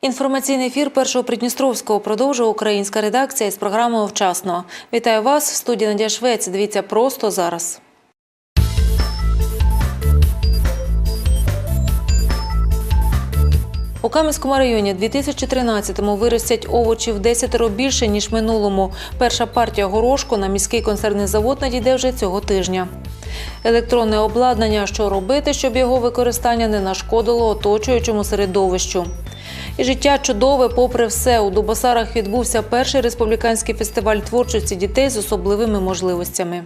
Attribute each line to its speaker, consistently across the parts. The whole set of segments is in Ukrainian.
Speaker 1: Інформаційний ефір першого Придністровського продовжує українська редакція із програмою «Вчасно». Вітаю вас в студії Надія Швець. Дивіться просто зараз. У Кам'янському районі 2013-му виростять овочі в десятеро більше, ніж минулому. Перша партія горошку на міський консервний завод надійде вже цього тижня. Електронне обладнання, що робити, щоб його використання не нашкодило оточуючому середовищу. І життя чудове, попри все. У Дубосарах відбувся перший республіканський фестиваль творчості дітей з особливими можливостями.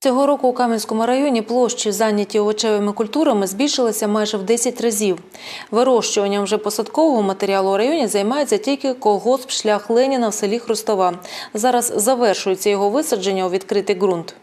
Speaker 1: Цього року у Кам'янському районі площі, зайняті овочевими культурами, збільшилися майже в 10 разів. Вирощуванням вже посадкового матеріалу у районі займається тільки колгосп шлях Леніна в селі Хрустова. Зараз завершується його висадження у відкритий ґрунт.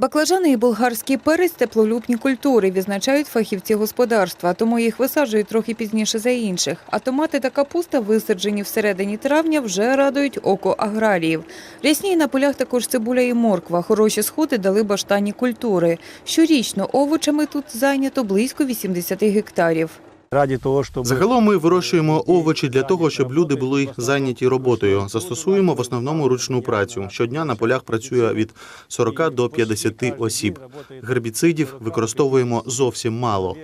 Speaker 2: Баклажани і болгарський перець – теплолюбні культури, відзначають фахівці господарства, тому їх висаджують трохи пізніше за інших. А томати та капуста, висаджені всередині травня, вже радують око аграріїв. Рясні на полях також цибуля і морква. Хороші сходи дали баштанні культури. Щорічно овочами тут зайнято близько 80 гектарів.
Speaker 3: Раді того, щоб
Speaker 4: Загалом ми вирощуємо овочі для того, щоб люди були зайняті роботою. Застосуємо в основному ручну працю. Щодня на полях працює від 40 до 50 осіб. Гербіцидів використовуємо зовсім мало.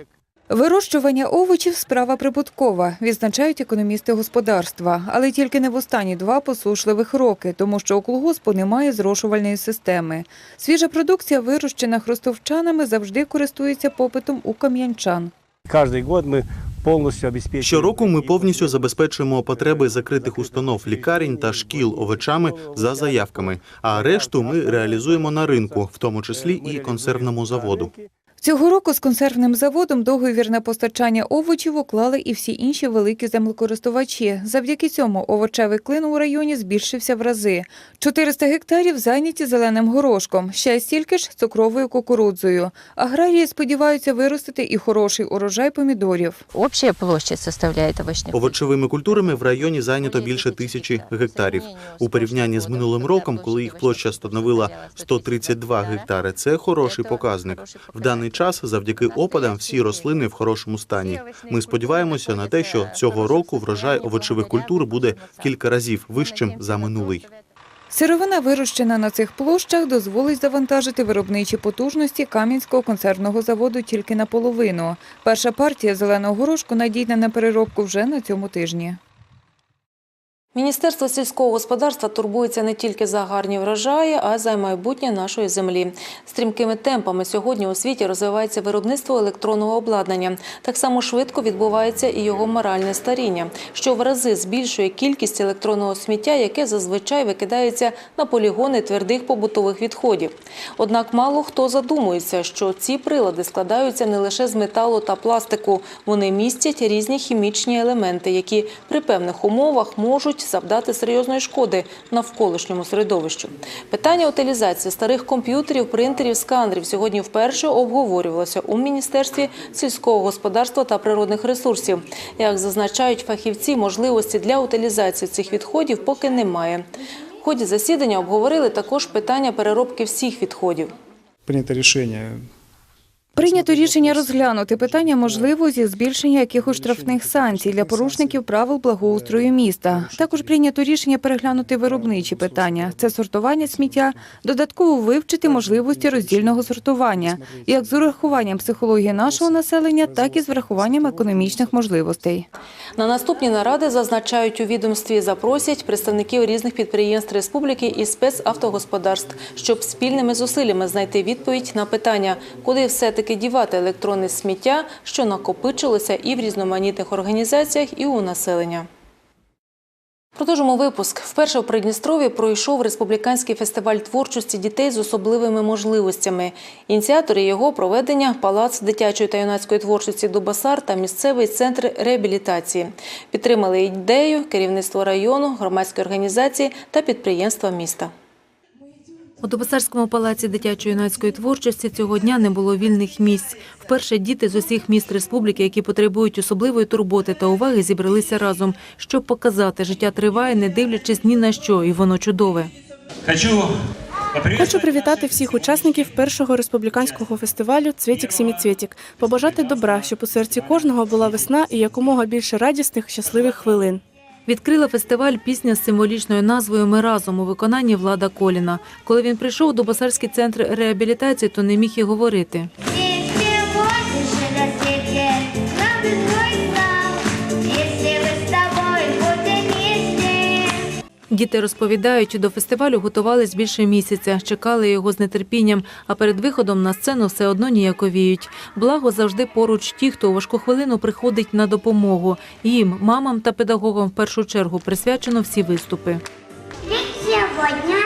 Speaker 2: Вирощування овочів – справа прибуткова, відзначають економісти господарства. Але тільки не в останні два посушливих роки, тому що у колгоспу немає зрошувальної системи. Свіжа продукція, вирощена хростовчанами, завжди користується попитом у кам'янчан.
Speaker 3: Кожен год ми повністю обезпечуємо.
Speaker 4: Щороку ми повністю забезпечуємо потреби закритих установ лікарень та шкіл овочами за заявками. А решту ми реалізуємо на ринку, в тому числі і консервному заводу.
Speaker 2: Цього року з консервним заводом договір на постачання овочів уклали і всі інші великі землекористувачі. Завдяки цьому овочевий клин у районі збільшився в рази. 400 гектарів зайняті зеленим горошком, ще стільки ж цукровою кукурудзою. Аграрії сподіваються виростити і хороший урожай помідорів.
Speaker 5: Общая площадь составляет овощных
Speaker 4: Овочевими культурами в районі зайнято більше тисячі гектарів. У порівнянні з минулим роком, коли їх площа становила 132 гектари, це хороший показник. В даний час, завдяки опадам, всі рослини в хорошому стані. Ми сподіваємося на те, що цього року врожай овочевих культур буде кілька разів вищим за минулий.
Speaker 2: Сировина, вирощена на цих площах, дозволить завантажити виробничі потужності Кам'янського консервного заводу тільки наполовину. Перша партія зеленого горошку надійна на переробку вже на цьому тижні.
Speaker 1: Міністерство сільського господарства турбується не тільки за гарні врожаї, а й за майбутнє нашої землі. Стрімкими темпами сьогодні у світі розвивається виробництво електронного обладнання. Так само швидко відбувається і його моральне старіння, що в рази збільшує кількість електронного сміття, яке зазвичай викидається на полігони твердих побутових відходів. Однак мало хто задумується, що ці прилади складаються не лише з металу та пластику. Вони містять різні хімічні елементи, які при певних умовах можуть завдати серйозної шкоди навколишньому середовищу. Питання утилізації старих комп'ютерів, принтерів, сканерів сьогодні вперше обговорювалося у Міністерстві сільського господарства та природних ресурсів. Як зазначають фахівці, можливості для утилізації цих відходів поки немає. В ході засідання обговорили також питання переробки всіх відходів.
Speaker 6: принято решение
Speaker 2: Прийнято рішення розглянути питання можливо зі збільшення якихось штрафних санкцій для порушників правил благоустрою міста. Також прийнято рішення переглянути виробничі питання. Це сортування сміття, додатково вивчити можливості роздільного сортування, як з урахуванням психології нашого населення, так і з врахуванням економічних можливостей.
Speaker 1: На наступні наради зазначають у відомстві запросять представників різних підприємств республіки і спецавтогосподарств, щоб спільними зусиллями знайти відповідь на питання, куди дівати електронне сміття, що накопичилося і в різноманітних організаціях, і у населення. Продовжимо випуск. Вперше в Придністрові пройшов республіканський фестиваль творчості дітей з особливими можливостями. Ініціатори його проведення Палац дитячої та юнацької творчості Дубасар та місцевий центр реабілітації. Підтримали ідею керівництво району, громадські організації та підприємства міста. У Дубасарському палаці дитячо-юнацької творчості цього дня не було вільних місць. Вперше діти з усіх міст республіки, які потребують особливої турботи та уваги, зібралися разом, щоб показати, життя триває, не дивлячись ні на що, і воно чудове.
Speaker 6: Хочу
Speaker 7: Хочу привітати всіх учасників першого республіканського фестивалю Цвітік Сіміцвітік, побажати добра, щоб у серці кожного була весна і якомога більше радісних, щасливих хвилин.
Speaker 1: Відкрила фестиваль пісня з символічною назвою Ми разом у виконанні Влада Коліна. Коли він прийшов до Басарський центр реабілітації, то не міг і говорити. Діти розповідають, до фестивалю готувались більше місяця, чекали його з нетерпінням, а перед виходом на сцену все одно ніяковіють. Благо завжди поруч ті, хто у важку хвилину приходить на допомогу. Їм, мамам та педагогам в першу чергу присвячено всі виступи.
Speaker 8: Ведь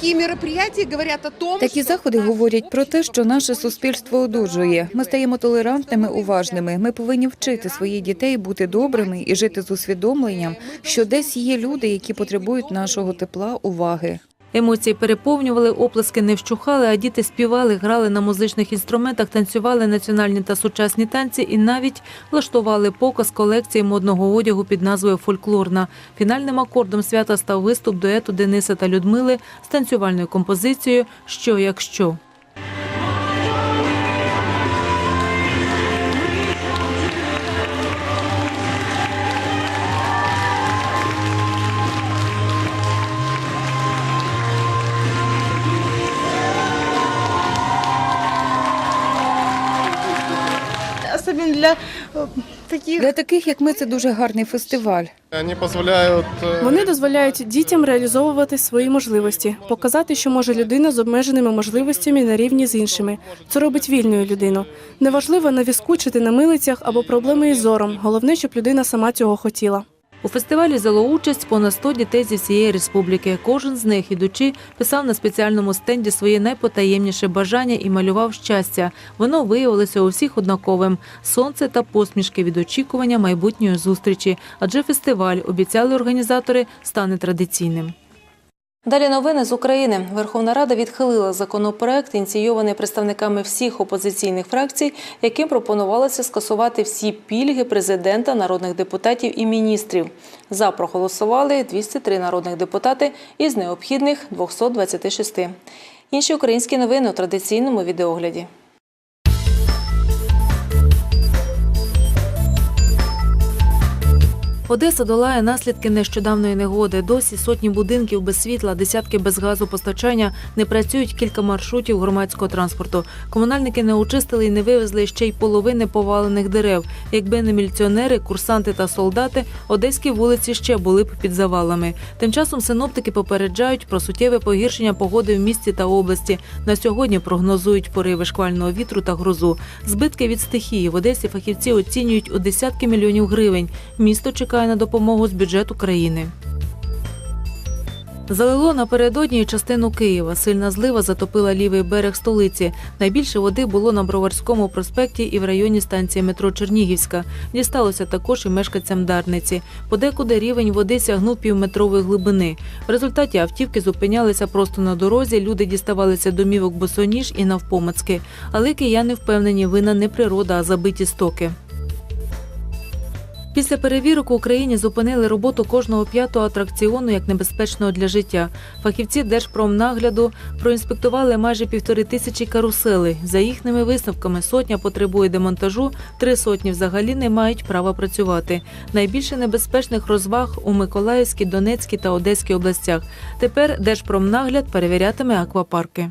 Speaker 9: Такие мероприятия говорят о том,
Speaker 2: Такі заходи говорять про те, що наше суспільство одужує. Ми стаємо толерантними, уважними. Ми повинні вчити своїх дітей бути добрими і жити з усвідомленням, що десь є люди, які потребують нашого тепла, уваги.
Speaker 1: Емоції переповнювали, оплески не вщухали, а діти співали, грали на музичних інструментах, танцювали національні та сучасні танці і навіть влаштували показ колекції модного одягу під назвою Фольклорна. Фінальним акордом свята став виступ дуету Дениса та Людмили з танцювальною композицією Що як
Speaker 9: для э, таких
Speaker 2: Для таких, як ми, це дуже гарний фестиваль.
Speaker 10: Они позволяют э,
Speaker 7: Вони дозволяють дітям реалізовувати свої можливості, показати, що може людина з обмеженими можливостями на рівні з іншими. Це робить вільною людину. Неважливо на візку на милицях або проблеми із зором. Головне, щоб людина сама цього хотіла.
Speaker 1: У фестивалі взяло участь понад 100 дітей зі всієї республіки. Кожен з них, ідучи, писав на спеціальному стенді своє найпотаємніше бажання і малював щастя. Воно виявилося у всіх однаковим сонце та посмішки від очікування майбутньої зустрічі. Адже фестиваль обіцяли організатори стане традиційним. Далі новини з України. Верховна Рада відхилила законопроект, ініційований представниками всіх опозиційних фракцій, яким пропонувалося скасувати всі пільги президента, народних депутатів і міністрів. За проголосували 203 народних депутати із необхідних 226. Інші українські новини у традиційному відеогляді. Одеса долає наслідки нещодавної негоди. Досі сотні будинків без світла, десятки без газу постачання не працюють кілька маршрутів громадського транспорту. Комунальники не очистили і не вивезли ще й половини повалених дерев. Якби не міліціонери, курсанти та солдати, одеські вулиці ще були б під завалами. Тим часом синоптики попереджають про суттєве погіршення погоди в місті та області. На сьогодні прогнозують пориви шквального вітру та грозу. Збитки від стихії в Одесі фахівці оцінюють у десятки мільйонів гривень. Місто чекає на допомогу з бюджету країни. Залило напередодні частину Києва. Сильна злива затопила лівий берег столиці. Найбільше води було на Броварському проспекті і в районі станції метро Чернігівська. Дісталося також і мешканцям Дарниці. Подекуди рівень води сягнув півметрової глибини. В результаті автівки зупинялися просто на дорозі. Люди діставалися домівок босоніж і навпомацки. Але кияни впевнені, вина не природа, а забиті стоки. Після перевірок в Україні зупинили роботу кожного п'ятого атракціону як небезпечного для життя. Фахівці Держпромнагляду проінспектували майже півтори тисячі карусели. За їхніми висновками сотня потребує демонтажу, три сотні взагалі не мають права працювати. Найбільше небезпечних розваг у Миколаївській, Донецькій та Одеській областях. Тепер Держпромнагляд перевірятиме аквапарки.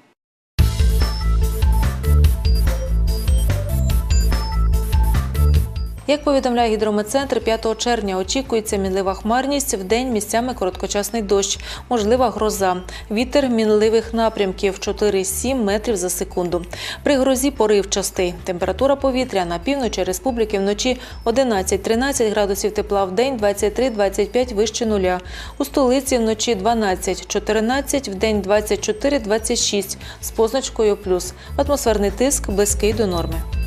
Speaker 1: Як повідомляє гідрометцентр, 5 червня очікується мінлива хмарність, в день місцями короткочасний дощ, можлива гроза. Вітер мінливих напрямків 4-7 метрів за секунду. При грозі поривчастий. Температура повітря на півночі республіки вночі 11-13 градусів тепла, в день 23-25 вище нуля. У столиці вночі 12-14, в день 24-26 з позначкою плюс. Атмосферний тиск близький до норми.